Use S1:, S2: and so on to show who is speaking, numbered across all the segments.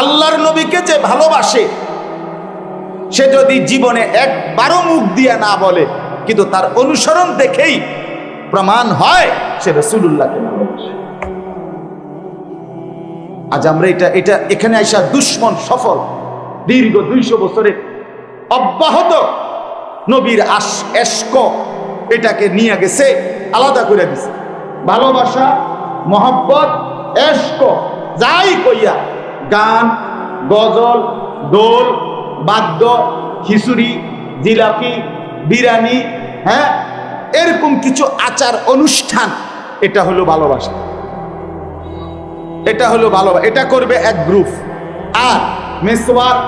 S1: আল্লাহর নবীকে যে ভালোবাসে, সে যদি জীবনে একবারও মুখ দিয়ে না বলে, কিন্তু তার অনুসরণ দেখেই প্রমাণ হয়, সে রসুল্লাহকে আজ আমরা এটা এটা এখানে আসা দুশ্মন সফল, দীর্ঘ দুইশো বছরের অব্যাহত নবীর আশ এটাকে নিয়ে গেছে, আলাদা করে দিছে। ভালোবাসা, মহব্বত এস্ক যাই কইয়া গান, গজল, দোল, বাদ্য, খিচুড়ি, জিলাপি, বিরিয়ানি হ্যাঁ? এরকম কিছু আচার অনুষ্ঠান, এটা হলো ভালোবাসা। এটা হলো ভালোবাসা। এটা করবে এক গ্রুপ আর মেসওয়াক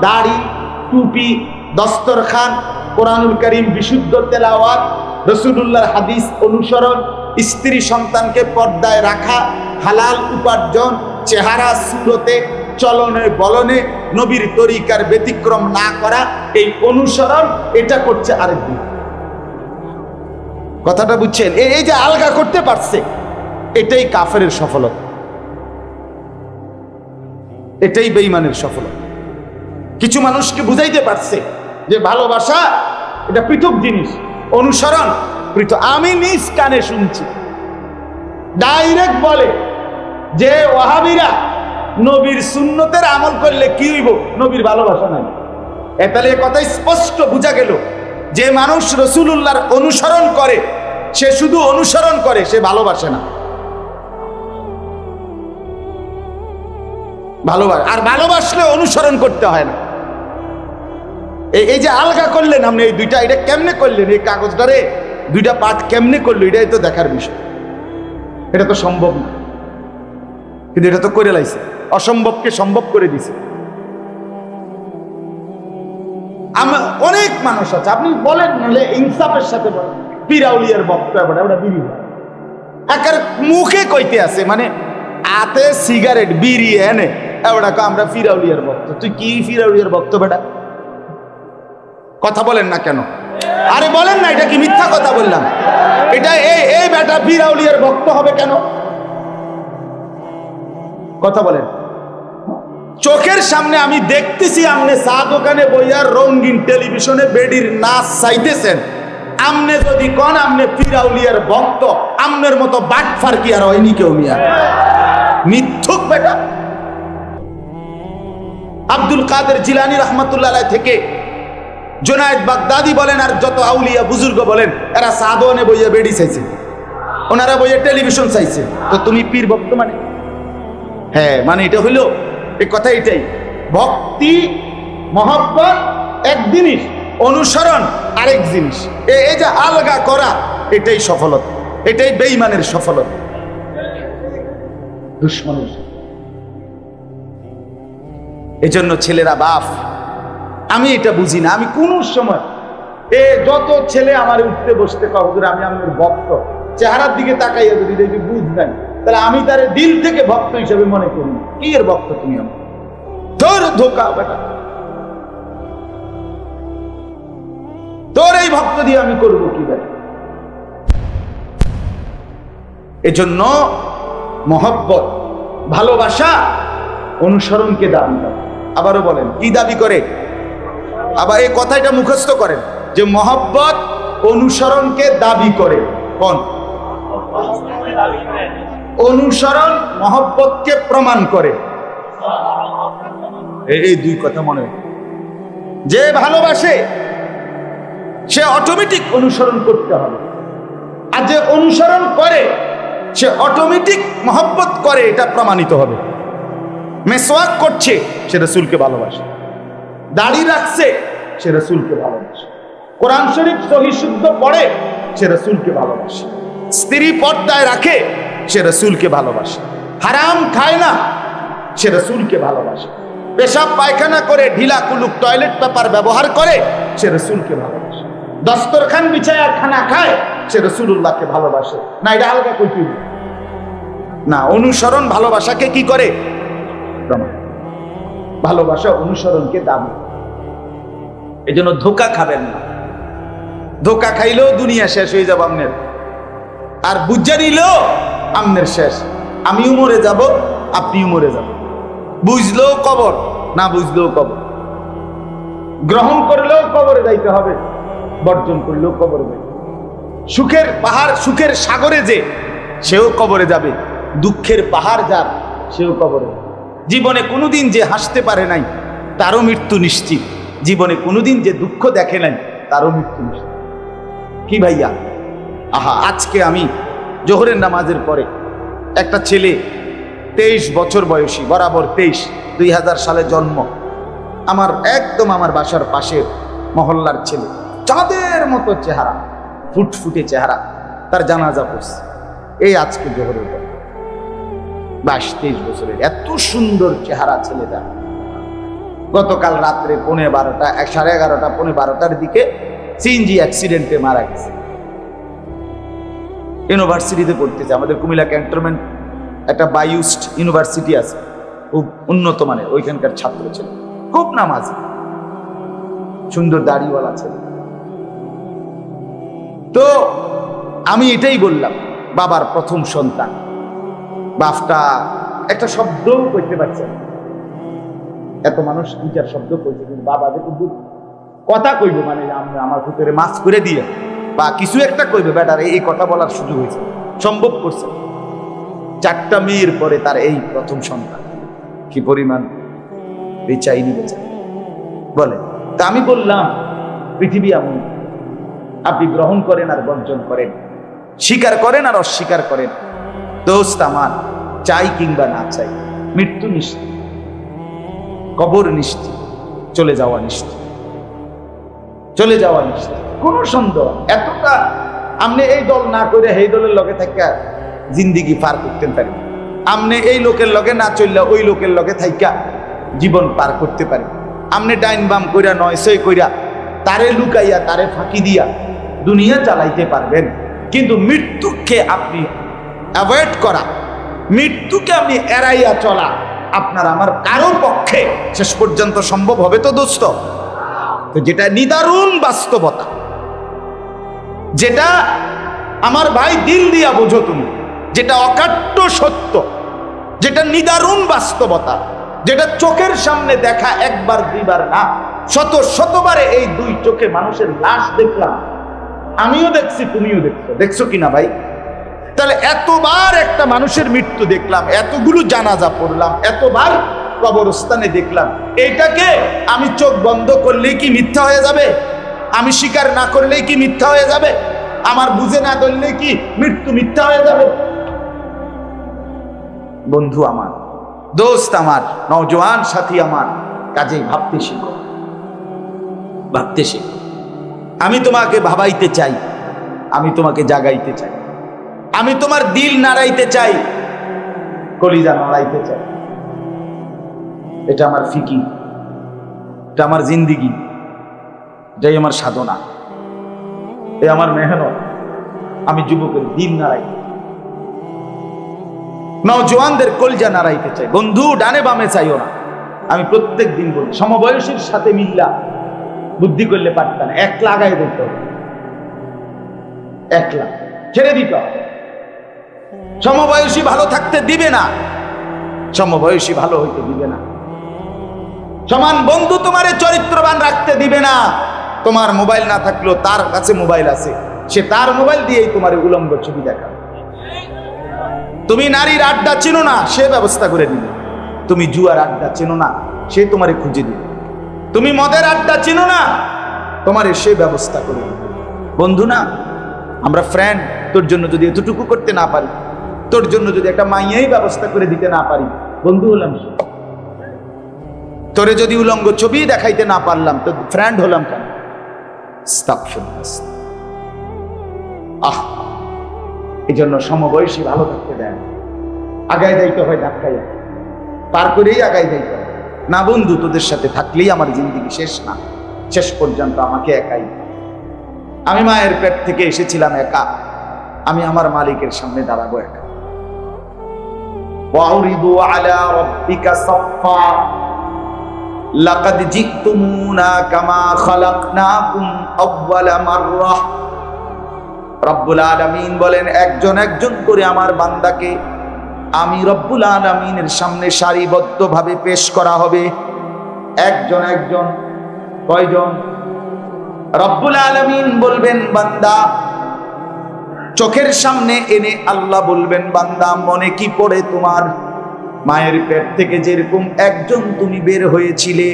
S1: দাড়ি, টুপি, দস্তরখান, কোরআনুল করিম, বিশুদ্ধ তেলাওয়াত, রসুলুল্লাহর হাদিস অনুসরণ, স্ত্রী সন্তানকে পর্দায় রাখা, হালাল উপার্জন চেহারা সুরতে চলনে বলনে, নবীর তরিকার ব্যতিক্রম না করা, এই অনুসরণ এটা করছে আরেক গ্রুপ কথাটা বুঝছেন? এই যে আলগা করতে পারছে, এটাই কাফের সফলতা। এটাই বেইমানের সফলতা। কিছু মানুষকে বুঝাইতে পারছে যে ভালোবাসা এটা পৃথক জিনিস, অনুসরণ পৃথক। আমি নিজ কানে শুনছি, ডাইরেক্ট বলে যে ওয়াহাবিরা নবীর সুন্নতের আমল করলে কি হইব? নবীর ভালোবাসা নাই। এ তাহলে এ কথা স্পষ্ট বোঝা গেল যে মানুষ রসুলুল্লাহর অনুসরণ করে, সে শুধু অনুসরণ করে, সে ভালোবাসে না। ভালোবাসে আর ভালোবাসলে অনুসরণ করতে হয় না। এই যে আলগা করলেন আপনি এই দুইটা, এটা কেমনে করলেন? এই কাগজটারে দুইটা পাঠ কেমনে করল? এটাই তো দেখার বিষয়। এটা তো সম্ভব না। কিন্তু এটা তো করে লাইছে। অসম্ভবকে সম্ভব করে দিছে। অনেক মানুষ আছে, আপনি বলেন, নাহলে ইনসাফের সাথে বলেন। পিরাউলিয়ার বক্তব্য ওটা বিড়ি একার মুখে কইতে আছে মানে আতে সিগারেট, বিড়ি, এনে এবার আমরা ফিরাউলিয়ার ভক্ত তুই কি ফিরাউলিয়ার ভক্ত বেটা? কথা বলেন না কেন? আরে বলেন না, এটা কি মিথ্যা কথা বললাম? এটা এই এই বেটা ফিরাউলিয়ার ভক্ত হবে কেন? কথা বলেন। চোখের সামনে আমি দেখতেছি আমনে চা দোকানে বইয়ার রঙিন টেলিভিশনে বেডির নাচ চাইতেছেন। আমনে যদি কন, আমনে ফিরাউলিয়ার ভক্ত, আমনের মতো বাট ফারকি আর হয়নি কেউ মিয়া। মিথ্যুক বেটা। আব্দুল কাদের জিলানি রহমতুল্লাহ থেকে জোনায়েদ বাগদাদি বলেন আর যত আউলিয়া বুজুর্গ বলেন, এরা সাদনে বইয়া বেডি চাইছে। ওনারা বইয়া টেলিভিশন চাইছে। তো তুমি পীর ভক্ত মানে? হ্যাঁ মানে এটা হইল, এই কথা এটাই। ভক্তি, মহব্বত, এক জিনিস, অনুসরণ, আরেক জিনিস। এই যে আলগা করা, এটাই সফলতা। এটাই বেইমানের সফলতা। এজন্য ছেলেরা, বাপ, আমি এটা বুঝি না। আমি কোন সময়, এ যত ছেলে আমার উঠতে বসতে কবুর আমি আমার ভক্ত। চেহারার দিকে তাকাইয়া যদি দেখি বুঝবেন তাহলে আমি তার দিল থেকে ভক্ত হিসেবে মনে করি। কি এর ভক্ত তুমি আমার? তোর ধোকা, বেটা। তোর এই ভক্ত দিয়ে আমি করব কি, বেটা? এজন্য মহব্বত, ভালোবাসা অনুসরণকে দাবি করে। আবারও বলেন, কি দাবি করে? আবার এই কথাটা মুখস্থ করেন, যে মহব্বত অনুসরণকে দাবি করে। কোন? অনুসরণ মহব্বতকে প্রমাণ করে। এই দুই কথা মনে যে ভালোবাসে, সে অটোমেটিক অনুসরণ করতে হবে। আর যে অনুসরণ করে, সে অটোমেটিক মহব্বত করে, এটা প্রমাণিত হবে। মেসওয়াক করছে, সে রসুলকে ভালোবাসে। দাড়ি রাখছে, সে রসুলকে ভালোবাসে। কোরআন শরীফ সহি পড়ে, সে রসুলকে ভালোবাসে। স্ত্রী পর্দায় রাখে সে রসুলকে ভালোবাসে। হারাম খায় না, সে রসুলকে ভালোবাসে। পেশাব পায়খানা করে ঢিলা কুলুক টয়লেট পেপার ব্যবহার করে, সে রসুলকে ভালোবাসে। দস্তরখান বিছায় আর খানা খায়, সে রসুল্লাহকে ভালোবাসে। না, এটা কইতে হবে। না, অনুসরণ ভালোবাসাকে কি করে? ভালোবাসা অনুসরণকে দাবি এই জন্য ধোকা খাবেন না। ধোকা খাইলেও দুনিয়া শেষ হয়ে যাবে আমনের আর বুঝা নিলেও আমনের শেষ। আমিও মরে যাব আপনিও মরে যাব বুঝলেও কবর, না বুঝলেও কবর। গ্রহণ করলেও কবরে যাইতে হবে, বর্জন করলেও কবরে যাইতে সুখের পাহাড়, সুখের সাগরে যে, সেও কবরে যাবে। দুঃখের পাহাড় যার, সেও কবরে। জীবনে কোনোদিন যে হাসতে পারে নাই, তারও মৃত্যু নিশ্চিত। জীবনে কোনোদিন যে দুঃখ দেখে নাই, তারও মৃত্যু নিশ্চিত। কি ভাইয়া? আহা, আজকে আমি জোহরের নামাজের পরে একটা ছেলে তেইশ বছর বয়সী, বরাবর তেইশ, দুই সালে জন্ম। আমার একদম আমার বাসার পাশে মহল্লার ছেলে। চাঁদের মতো চেহারা, ফুটফুটে চেহারা, তার জানাজা পড়ছে। এই আজকে জোহরের পর। বাইশ, তেইশ বছরের এত সুন্দর চেহারা ছেলেটা। গতকাল রাত্রে পৌনে বারোটা, সাড়ে এগারোটা, পৌনে বারোটার দিকে সিএনজি অ্যাক্সিডেন্টে মারা গেছে। ইউনিভার্সিটিতে পড়তেছে। আমাদের কুমিল্লা ক্যান্টনমেন্ট একটা বায়ুস্ট ইউনিভার্সিটি আছে। খুব উন্নত মানের, ওইখানকার ছাত্র ছিল। খুব নামাজ। সুন্দর দাড়িওয়ালা ছেলে। তো আমি এটাই বললাম, বাবার প্রথম সন্তান। বাপটা একটা শব্দও করতে পারছে এত মানুষ দুই চার শব্দ করছে, কিন্তু বাবা কিন্তু কথা কইবে মানে আমি আমার ভিতরে মাছ করে দিয়ে বা কিছু একটা কইবে বেটার এই কথা বলার সুযোগ হয়েছে। সম্ভব করছে চারটা মেয়ের পরে তার এই প্রথম সন্তান। কি পরিমাণ বেচাইনি বেচাই বলে, তা আমি বললাম, পৃথিবী এমন। আপনি গ্রহণ করেন আর বর্জন করেন। স্বীকার করেন আর অস্বীকার করেন। দোস্ত আমার, চাই কিংবা না চাই, মৃত্যু নিশ্চিত। কবর নিশ্চিত। চলে যাওয়া নিশ্চিত। চলে যাওয়া নিশ্চিত কোনো সন্দেহ এতটা আপনি এই দল না করে এই দলের লগে থাকা জিন্দিগি পার করতে পারি। আপনি এই লোকের লগে না চললে ওই লোকের লগে থাইকা জীবন পার করতে পারি। আপনি ডাইন বাম কইরা নয় সই কইরা তারে লুকাইয়া, তারে ফাঁকি দিয়া দুনিয়া চালাইতে পারবেন। কিন্তু মৃত্যুকে আপনি অ্যাভয়েড করা, মৃত্যুকে আপনি এড়াইয়া চলা আপনার আমার কারও পক্ষে শেষ পর্যন্ত সম্ভব হবে তো দোস্ত? তো যেটা নিদারুণ বাস্তবতা, যেটা আমার ভাই দিল দিয়া বোঝো তুমি, যেটা অকাট্য সত্য, যেটা নিদারুণ বাস্তবতা, যেটা চোখের সামনে দেখা একবার দুইবার না, শত শতবারে এই দুই চোখে মানুষের লাশ দেখলাম। আমিও দেখছি, তুমিও দেখছ। দেখছ কিনা ভাই? তাহলে এতবার একটা মানুষের মৃত্যু দেখলাম, এতগুলো জানাজা পড়লাম, এতবার কবরস্থানে দেখলাম। এটাকে আমি চোখ বন্ধ করলেই কি মিথ্যা হয়ে যাবে? আমি স্বীকার না করলেই কি মিথ্যা হয়ে যাবে? আমার বুঝে না ধরলে কি মৃত্যু মিথ্যা হয়ে যাবে? বন্ধু আমার, দোস্ত আমার, নওজোয়ান সাথী আমার, কাজেই ভাবতে শিখো। ভাবতে শিখো। আমি তোমাকে ভাবাইতে চাই, আমি তোমাকে জাগাইতে চাই। আমি তোমার দিল নাড়াইতে চাই, কলিজা নাড়াইতে চাই। এটা আমার ফিকি, এটা আমার জিন্দিগি, এটাই আমার সাধনা। এ আমার মেহনত। আমি যুবকের দিন নাড়াই নওজোয়ানদের কলজা নাড়াইতে চাই। বন্ধু, ডানে বামে চাইও না। আমি প্রত্যেক দিন বলি, সমবয়সীর সাথে মিল্লা। বুদ্ধি করলে পারতাম। এক লাগাই দিতে হবে। এক লাখ। ছেড়ে দিতে সমবয়সী ভালো থাকতে দিবে না। সমবয়সী ভালো হইতে দিবে না। সমান বন্ধু তোমারে চরিত্রবান রাখতে দিবে না। তোমার মোবাইল না থাকলেও তার কাছে মোবাইল আছে। সে তার মোবাইল দিয়েই তোমার উলঙ্গ ছবি দেখা তুমি নারীর আড্ডা চেনো না, সে ব্যবস্থা করে দিবে। তুমি জুয়ার আড্ডা চেনো না, সে তোমারে খুঁজে দিবে। তুমি মদের আড্ডা চেনো না, তোমারে সে ব্যবস্থা করে দিবে। বন্ধু না, আমরা ফ্রেন্ড তোর জন্য যদি এতটুকু করতে না পারি, তোর জন্য যদি একটা মাইয়াই ব্যবস্থা করে দিতে না পারি, বন্ধু হলাম। তোরে যদি উলঙ্গ ছবি দেখাইতে না পারলাম, তো ফ্রেন্ড হলাম কেন? আহ এই জন্য সমবয়সী ভালো থাকতে দেন। আগায় যাইতে হয় ধাক্কাইয়া পার করেই আগায় যাইতে হয়। না বন্ধু, তোদের সাথে থাকলেই আমার জিন্দিগি শেষ না। শেষ পর্যন্ত আমাকে একাই। আমি মায়ের পেট থেকে এসেছিলাম একা। আমি আমার মালিকের সামনে দাঁড়াবো একা। লাকাদ জিতুমুনা কামা খালাকনাকুম আউয়ালা মাররা। রব্বুল আলামিন বলেন, একজন একজন করে আমার বান্দাকে আমি রব্বুল আলামিনের সামনে সারিবদ্ধভাবে পেশ করা হবে। একজন একজন, কয়জন? রব্বুল আলামিন বলবেন, বান্দা, চোখের সামনে এনে আল্লাহ বলবেন, বান্দা, মনে কি পড়ে তোমার? মায়ের পেট থেকে যেরকম একজন তুমি বের হয়েছিলে,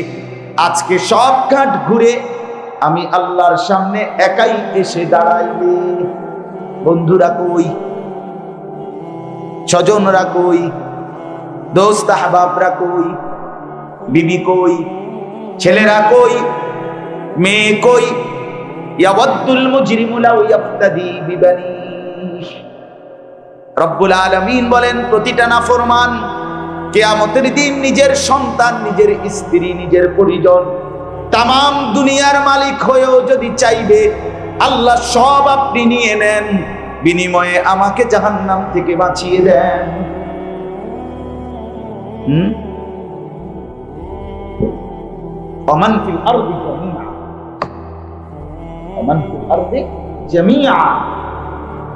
S1: আজকে সব ঘাট ঘুরে আমি আল্লাহর সামনে একাই এসে দাঁড়াইলে। বন্ধুরা কই? স্বজনরা কই? দোস্ত আহবাবরা কই? বিবি কই? ছেলেরা কই? মেয়ে কই? ইয়াওয়াদ্দুল মুজরিমু লাউ ইয়াফতাদি বিবানি রব্বুল আলামিন বলেন, প্রতিটা নাফরমান কেয়ামতের দিন নিজের সন্তান, নিজের স্ত্রী, নিজের পরিজন তাম দুনিয়ার মালিক হয়েও যদি চাইবে, আল্লাহ সব আপনি নিয়ে নেন, বিনিময়ে আমাকে জাহান্নাম থেকে বাঁচিয়ে দেন।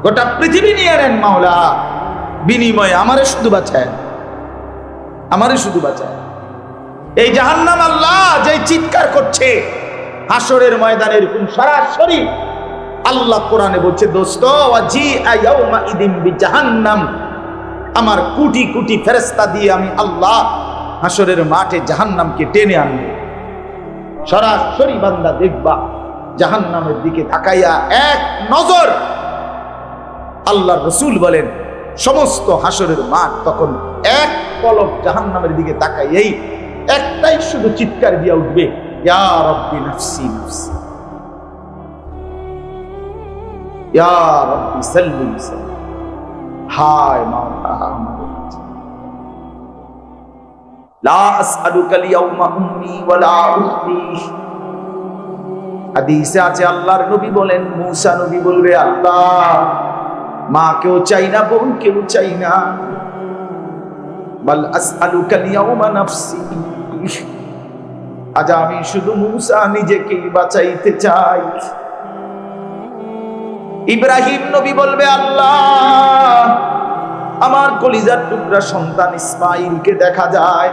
S1: গোটা পৃথিবী নিয়ে নেন মাওলা, বিনিময়ে আমারে শুধু বাঁচায় আমারে শুধু বাঁচায় এই জাহান্নাম আল্লাহ যে চিৎকার করছে হাসরের ময়দানে এরকম সরাসরি আল্লাহ কোরআনে বলছে, দোস্ত জাহান্নাম আমার কুটি কুটি ফেরেস্তা দিয়ে আমি আল্লাহ হাসরের মাঠে জাহান্নামকে টেনে আনব। সরাসরি বান্দা দেখবা, জাহান্নামের দিকে তাকাইয়া এক নজর আল্লাহ রসুল বলেন, সমস্ত হাসরের মাঠ তখন এক পলক জাহান্নামের দিকে তাকাইয়াই একটাই শুধু চিৎকার দিয়া উঠবে আছে, আল্লাহর নবী বলেন, মূসা নবী বলবে, আল্লাহ, মা কেউ চাই না, বোন কেউ চাই না। বাল আসআলুকা আল-ইয়াওমা নাফসি। আজ আমি শুধু মূসা নিজেকেই বাঁচাইতে চাই। ইব্রাহিম নবী বলবে, আল্লাহ, আমার কলিজার টুকরা সন্তান ইসমাইলকে দেখা যায়।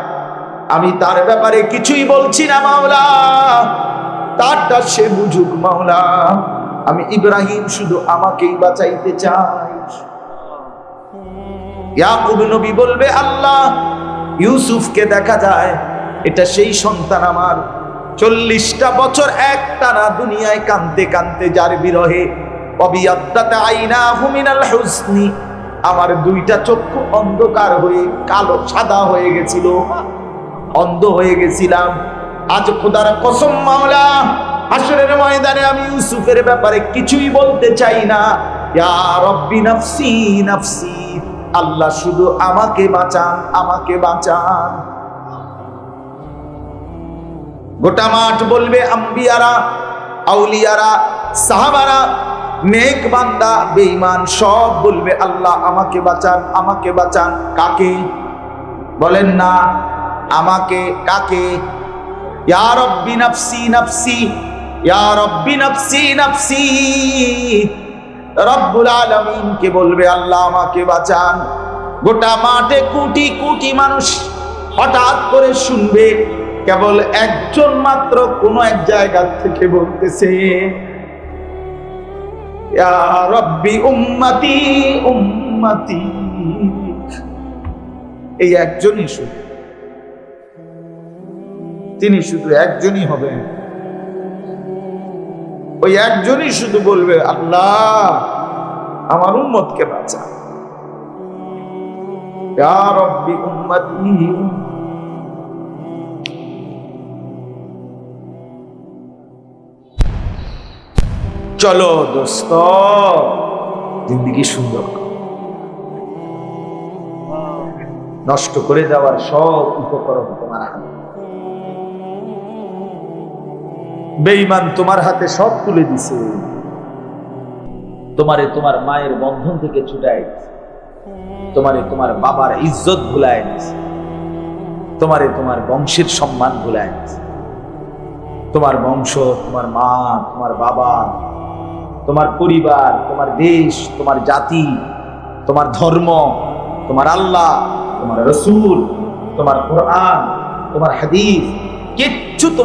S1: আমি তার ব্যাপারে কিছুই বলছি না, মাওলা। তারটা সে বুঝুক, মাওলা। আমি ইব্রাহিম শুধু আমাকেই বাঁচাইতে চাই। ইয়াকুব নবী বলবে, আল্লাহ, ইউসুফকে দেখা যায়, এটা সেই সন্তান আমার। চল্লিশটা বছর দুনিয়ায় যার বিরহে আমার দুইটা চক্ষু অন্ধকার হয়ে কালো সাদা হয়ে গেছিল। অন্ধ হয়ে গেছিলাম। আজ খোদার কসম মামলা, হাসরের ময়দানে আমি ইউসুফের ব্যাপারে কিছুই বলতে চাই না। ইয়া রব্বি নাফসি নাফসি। আল্লাহ শুধু আমাকে বাঁচান আমাকে বাঁচান। গোটা মাঠ বলবে, আম্বিয়ারা, আউলিয়ারা, সাহাবারা, নেক বান্দা, বেঈমান, সব বলবে, আল্লাহ আমাকে বাঁচান আমাকে বাঁচান। কাকে? বলেন না, আমাকে কাকে? ইয়া রব্বি নাফসি নাফসি, ইয়া রব্বি নাফসি নাফসি। রব্বুল আলামিন কে বলবে, আল্লাহ আমাকে বাঁচান। গোটা মাঠে কোটি কোটি মানুষ হঠাৎ করে শুনবে, কেবল একজন মাত্র কোন এক জায়গা থেকে বলতেছে উম্মতি উম্মতি। এই একজনই শুধু। তিনি শুধু একজনই হবেন। ওই একজনই শুধু বলবে, আল্লাহ, আমার উম্মতকে বাঁচা। চলো দোস্ত, জিন্দিগি সুন্দর নষ্ট করে দেওয়ার সব উপকরণ তোমার হাতে। বেঈমান তোমার হাতে সব তুলে দিছে। তোমারে তোমার মায়ের বন্ধন থেকে ছুটাই তোমারে তোমার বাবার ইজ্জত ভুলায় দিছে। তোমারে তোমার বংশের সম্মান ভুলায় দিছে। তোমার বংশ, তোমার মা, তোমার বাবা, তোমার পরিবার, তোমার দেশ, তোমার জাতি, তোমার ধর্ম, তোমার আল্লাহ, তোমার রসুল, তোমার কোরআন, তোমার হাদিস, কিচ্ছু তোমার